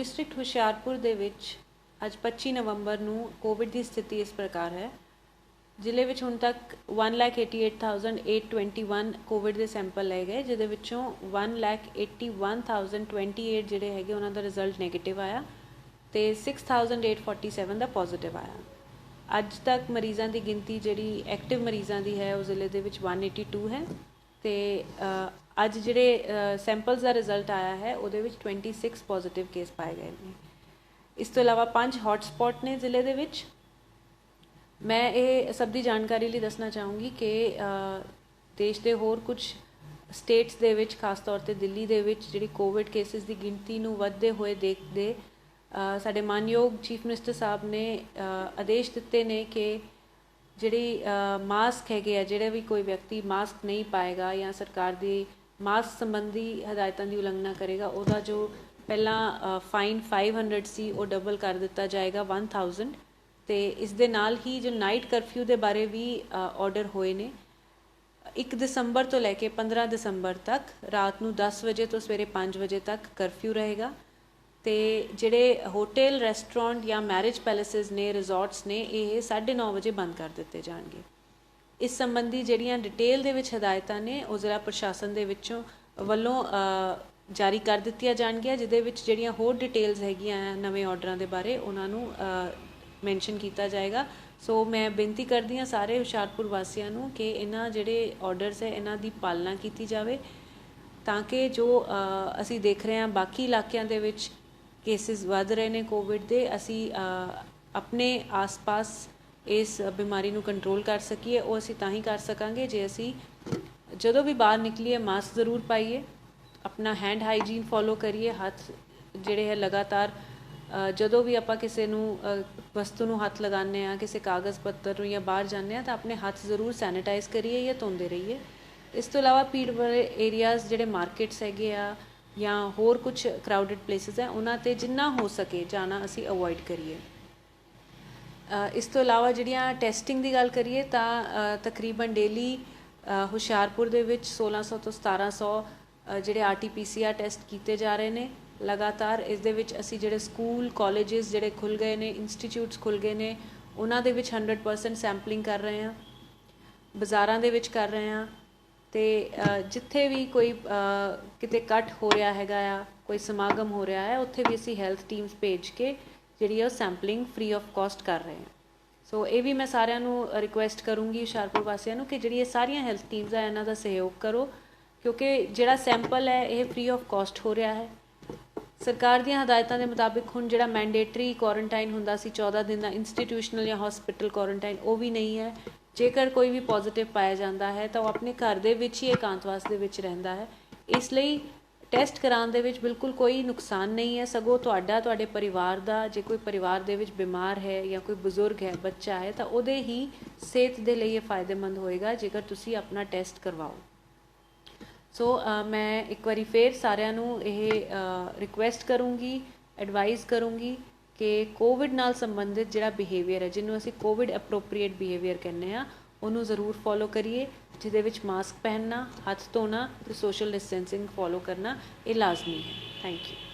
District Hoshiarpur ਦੇ ਵਿੱਚ ਅੱਜ 25 ਨਵੰਬਰ ਨੂੰ ਕੋਵਿਡ ਦੀ ਸਥਿਤੀ ਇਸ ਪ੍ਰਕਾਰ ਹੈ। ਜ਼ਿਲ੍ਹੇ ਵਿੱਚ ਹੁਣ ਤੱਕ 188821 ਕੋਵਿਡ ਦੇ ਸੈਂਪਲ ਲਏ ਗਏ, ਜਿਹਦੇ ਵਿੱਚੋਂ 181028 ਜਿਹੜੇ ਹੈਗੇ ਉਹਨਾਂ ਦਾ ਰਿਜ਼ਲਟ ਨੈਗੇਟਿਵ ਆਇਆ ਤੇ 6847 ਦਾ ਪੋਜ਼ਿਟਿਵ ਆਇਆ। ਅੱਜ ਤੱਕ ਮਰੀਜ਼ਾਂ ਦੀ ਗਿਣਤੀ ਜਿਹੜੀ ਐਕਟਿਵ ਮਰੀਜ਼ਾਂ ਦੀ ਹੈ ਉਹ ਜ਼ਿਲ੍ਹੇ ਦੇ ਵਿੱਚ 182 ਹੈ ਤੇ ਅੱਜ ਜਿਹੜੇ ਸੈਂਪਲਸ ਦਾ ਰਿਜ਼ਲਟ ਆਇਆ ਹੈ, ਉਹਦੇ ਵਿੱਚ 26 ਪੋਜ਼ਿਟਿਵ ਕੇਸ ਪਾਏ ਗਏ ਨੇ। ਇਸ ਤੋਂ ਇਲਾਵਾ ਪੰਜ ਹੌਟ ਨੇ ਜ਼ਿਲ੍ਹੇ ਦੇ ਵਿੱਚ। ਮੈਂ ਇਹ ਸਭ ਦੀ ਜਾਣਕਾਰੀ ਲਈ ਦੱਸਣਾ ਚਾਹੂੰਗੀ ਕਿ ਦੇਸ਼ ਦੇ ਹੋਰ ਕੁਝ ਸਟੇਟਸ ਦੇ ਵਿੱਚ, ਖਾਸ ਤੌਰ ਤੇ ਦਿੱਲੀ ਦੇ ਵਿੱਚ, ਜਿਹੜੀ ਕੋਵਿਡ ਕੇਸਿਸ ਦੀ ਗਿਣਤੀ ਨੂੰ ਵੱਧਦੇ ਹੋਏ ਦੇਖਦੇ ਸਾਡੇ ਮਾਨਯੋਗ ਚੀਫ ਮਿਨਿਸਟਰ ਸਾਹਿਬ ਨੇ ਆਦੇਸ਼ ਦਿੱਤੇ ਨੇ ਕਿ ਜਿਹੜੀ ਮਾਸਕ ਹੈਗੇ ਆ, ਜਿਹੜੇ ਵੀ ਕੋਈ ਵਿਅਕਤੀ ਮਾਸਕ ਨਹੀਂ ਪਾਏਗਾ ਜਾਂ ਸਰਕਾਰ ਦੀ ਮਾਸਕ ਸੰਬੰਧੀ ਹਦਾਇਤਾਂ ਦੀ ਉਲੰਘਣਾ ਕਰੇਗਾ, ਉਹਦਾ ਜੋ ਪਹਿਲਾਂ ਫਾਈਨ 500 ਸੀ, ਉਹ ਡਬਲ ਕਰ ਦਿੱਤਾ ਜਾਏਗਾ 1000 ਤੇ ਇਸ ਦੇ ਨਾਲ ਹੀ ਜੋ ਨਾਈਟ ਕਰਫਿਊ ਦੇ ਬਾਰੇ ਵੀ ਆਰਡਰ ਹੋਏ ਨੇ। 1 ਦਸੰਬਰ ਤੋਂ ਲੈ ਕੇ 15 ਦਸੰਬਰ ਤੱਕ, ਰਾਤ ਨੂੰ 10 ਵਜੇ ਤੋਂ ਸਵੇਰੇ 5 ਵਜੇ ਤੱਕ ਕਰਫਿਊ ਰਹੇਗਾ। ਤੇ ਜਿਹੜੇ ਹੋਟਲ ਰੈਸਟੋਰੈਂਟ ਜਾਂ ਮੈਰਿਜ ਪੈਲੇਸਿਸ ਨੇ ਰਿਜ਼ੋਰਟਸ ਨੇ, ਇਹ 9:30 ਵਜੇ ਬੰਦ ਕਰ ਦਿੱਤੇ ਜਾਣਗੇ। ਇਸ ਸੰਬੰਧੀ ਜਿਹੜੀਆਂ ਡਿਟੇਲ ਦੇ ਵਿੱਚ ਹਦਾਇਤਾਂ ਨੇ, ਉਹ ਜ਼ਿਲ੍ਹਾ ਪ੍ਰਸ਼ਾਸਨ ਦੇ ਵਿੱਚੋਂ ਵੱਲੋਂ ਜਾਰੀ ਕਰ ਦਿੱਤੀਆਂ ਜਾਣਗੀਆਂ, ਜਿਹਦੇ ਵਿੱਚ ਜਿਹੜੀਆਂ ਹੋਰ ਡਿਟੇਲਸ ਹੈਗੀਆਂ ਆ ਨਵੇਂ ਆਰਡਰਾਂ ਦੇ ਬਾਰੇ, ਉਹਨਾਂ ਨੂੰ ਮੈਂਸ਼ਨ ਕੀਤਾ ਜਾਏਗਾ। ਸੋ ਮੈਂ ਬੇਨਤੀ ਕਰਦੀ ਹਾਂ ਸਾਰੇ ਹੁਸ਼ਿਆਰਪੁਰ ਵਾਸੀਆਂ ਨੂੰ ਕਿ ਇਹਨਾਂ ਜਿਹੜੇ ਆਰਡਰਸ ਹੈ, ਇਹਨਾਂ ਦੀ ਪਾਲਣਾ ਕੀਤੀ ਜਾਵੇ, ਤਾਂ ਕਿ ਜੋ ਅਸੀਂ ਦੇਖ ਰਹੇ ਹਾਂ ਬਾਕੀ ਇਲਾਕਿਆਂ ਦੇ ਵਿੱਚ ਕੇਸਿਸ ਵੱਧ ਰਹੇ ਨੇ ਕੋਵਿਡ ਦੇ, ਅਸੀਂ ਆਪਣੇ ਆਸ-ਪਾਸ ਇਸ ਬਿਮਾਰੀ ਨੂੰ ਕੰਟਰੋਲ ਕਰ ਸਕੀਏ, ਉਹ ਅਸੀਂ ਤਾਂ ਹੀ ਕਰ ਸਕਾਂਗੇ ਜੇ ਅਸੀਂ ਜਦੋਂ ਵੀ ਬਾਹਰ ਨਿਕਲੀਏ ਮਾਸਕ ਜ਼ਰੂਰ ਪਾਈਏ, ਆਪਣਾ ਹੈਂਡ ਹਾਈਜੀਨ ਫੋਲੋ ਕਰੀਏ, ਹੱਥ ਜਿਹੜੇ ਹੈ ਲਗਾਤਾਰ ਜਦੋਂ ਵੀ ਆਪਾਂ ਕਿਸੇ ਨੂੰ ਵਸਤੂ ਨੂੰ ਹੱਥ ਲਗਾਉਂਦੇ ਆ ਕਿਸੇ ਕਾਗਜ਼ ਪੱਤਰ ਨੂੰ ਜਾਂ ਬਾਹਰ ਜਾਂਦੇ ਆ ਤਾਂ ਆਪਣੇ ਹੱਥ ਜ਼ਰੂਰ ਸੈਨੀਟਾਈਜ਼ ਕਰੀਏ ਜਾਂ ਧੋਂਦੇ ਰਹੀਏ। ਇਸ ਤੋਂ ਇਲਾਵਾ ਭੀੜ ਵਾਲੇ ਏਰੀਆਜ਼ ਜਿਹੜੇ ਮਾਰਕੀਟਸ ਹੈਗੇ ਆ ਜਾਂ ਹੋਰ ਕੁਝ ਕਰਾਊਡਡ ਪਲੇਸਿਸ ਹੈ, ਉਹਨਾਂ ਤੇ ਜਿੰਨਾ ਹੋ ਸਕੇ ਜਾਣਾ ਅਸੀਂ ਅਵੋਇਡ ਕਰੀਏ। ਇਸ ਤੋਂ ਇਲਾਵਾ ਜਿਹੜੀਆਂ ਟੈਸਟਿੰਗ ਦੀ ਗੱਲ ਕਰੀਏ ਤਾਂ ਤਕਰੀਬਨ ਡੇਲੀ ਹੁਸ਼ਿਆਰਪੁਰ ਦੇ ਵਿੱਚ 1600 ਤੋਂ 1700 ਅ, ਜਿਹੜੇ ਆਰਟੀਪੀਸੀਆਰ ਟੈਸਟ ਕੀਤੇ ਜਾ ਰਹੇ ਨੇ। ਲਗਾਤਾਰ ਇਸ ਦੇ ਵਿੱਚ ਅਸੀਂ ਜਿਹੜੇ ਸਕੂਲ ਕਾਲਜਸ ਜਿਹੜੇ ਖੁੱਲ ਗਏ ਨੇ ਇੰਸਟੀਚਿਊਟਸ ਖੁੱਲ ਗਏ ਨੇ ਉਹਨਾਂ ਦੇ ਵਿੱਚ 100% ਸੈਂਪਲਿੰਗ ਕਰ ਰਹੇ ਹਾਂ। ਬਾਜ਼ਾਰਾਂ ਦੇ ਵਿੱਚ ਕਰ ਰਹੇ ਹਾਂ। ਤੇ ਜਿੱਥੇ ਵੀ ਕੋਈ ਕਿਤੇ ਕੱਟ ਹੋ ਰਿਹਾ ਹੈਗਾ ਆ ਕੋਈ ਸਮਾਗਮ ਹੋ ਰਿਹਾ ਹੈ ਉੱਥੇ ਵੀ ਅਸੀਂ ਹੈਲਥ ਟੀਮਸ ਭੇਜ ਕੇ ਜਿਹੜੀ ਹੈ ਉਹ ਸੈਂਪਲਿੰਗ ਫ੍ਰੀ ਆਫ ਕਾਸਟ ਕਰ ਰਹੇ ਹਾਂ ਸੋ ਇਹ ਵੀ ਮੈਂ ਸਾਰਿਆਂ ਨੂੰ ਰਿਕੁਐਸਟ ਕਰੂੰਗੀ ਹੁਸ਼ਿਆਰਪੁਰ ਵਾਸੀਆਂ ਨੂੰ ਕਿ ਜਿਹੜੀ ਇਹ ਸਾਰੀਆਂ ਹੈਲਥ ਟੀਮਸ ਆ, ਇਹਨਾਂ ਦਾ ਸਹਿਯੋਗ ਕਰੋ, ਕਿਉਂਕਿ ਜਿਹੜਾ ਸੈਂਪਲ ਹੈ, ਇਹ ਫ੍ਰੀ ਆਫ ਕਾਸਟ ਹੋ ਰਿਹਾ ਹੈ। ਸਰਕਾਰ ਦੀਆਂ ਹਦਾਇਤਾਂ ਦੇ ਮੁਤਾਬਿਕ ਹੁਣ ਜਿਹੜਾ ਮੈਂਡੇਟਰੀ ਕੁਆਰੰਟਾਈਨ ਹੁੰਦਾ ਸੀ 14 ਦਿਨ ਦਾ ਇੰਸਟੀਟਿਊਸ਼ਨਲ ਜਾਂ ਹਸਪੀਟਲ ਕੁਆਰੰਟਾਈਨ ਉਹ ਵੀ ਨਹੀਂ ਹੈ। ਜੇਕਰ ਕੋਈ ਵੀ ਪੋਜ਼ਿਟਿਵ ਪਾਇਆ ਜਾਂਦਾ ਹੈ, ਤਾਂ ਉਹ ਆਪਣੇ ਘਰ ਦੇ ਵਿੱਚ ਹੀ ਇਕਾਂਤਵਾਸ ਦੇ ਵਿੱਚ ਰਹਿੰਦਾ ਹੈ। ਇਸ ਲਈ ਟੈਸਟ ਕਰਾਉਣ ਦੇ ਵਿੱਚ ਬਿਲਕੁਲ ਕੋਈ ਨੁਕਸਾਨ ਨਹੀਂ ਹੈ। ਸਗੋਂ ਤੁਹਾਡਾ, ਤੁਹਾਡੇ ਪਰਿਵਾਰ ਦਾ, ਜੇ ਕੋਈ ਪਰਿਵਾਰ ਦੇ ਵਿੱਚ ਬਿਮਾਰ ਹੈ ਜਾਂ ਕੋਈ ਬਜ਼ੁਰਗ ਹੈ, ਬੱਚਾ ਹੈ, ਤਾਂ ਉਹਦੇ ਹੀ ਸਿਹਤ ਦੇ ਲਈ ਇਹ ਫਾਇਦੇਮੰਦ ਹੋਏਗਾ ਜੇਕਰ ਤੁਸੀਂ ਆਪਣਾ ਟੈਸਟ ਕਰਵਾਓ। ਸੋ ਮੈਂ ਇੱਕ ਵਾਰੀ ਫੇਰ ਸਾਰਿਆਂ ਨੂੰ ਇਹ ਰਿਕੁਐਸਟ ਕਰੂੰਗੀ ਐਡਵਾਈਸ ਕਰੂੰਗੀ ਕਿ ਕੋਵਿਡ ਨਾਲ ਸੰਬੰਧਿਤ ਜਿਹੜਾ ਬਿਹੇਵੀਅਰ ਹੈ, ਜਿਹਨੂੰ ਅਸੀਂ ਕੋਵਿਡ ਅਪਰੋਪਰੀਏਟ ਬਿਹੇਵੀਅਰ ਕਹਿੰਦੇ ਆ ਉਹਨੂੰ ਜ਼ਰੂਰ ਫੋਲੋ ਕਰੀਏ, ਜਿਹਦੇ ਵਿੱਚ ਮਾਸਕ ਪਹਿਨਣਾ, ਹੱਥ ਧੋਣਾ ਤੇ ਸੋਸ਼ਲ ਡਿਸਟੈਂਸਿੰਗ ਫੋਲੋ ਕਰਨਾ, ਇਹ ਲਾਜ਼ਮੀ ਹੈ। Thank you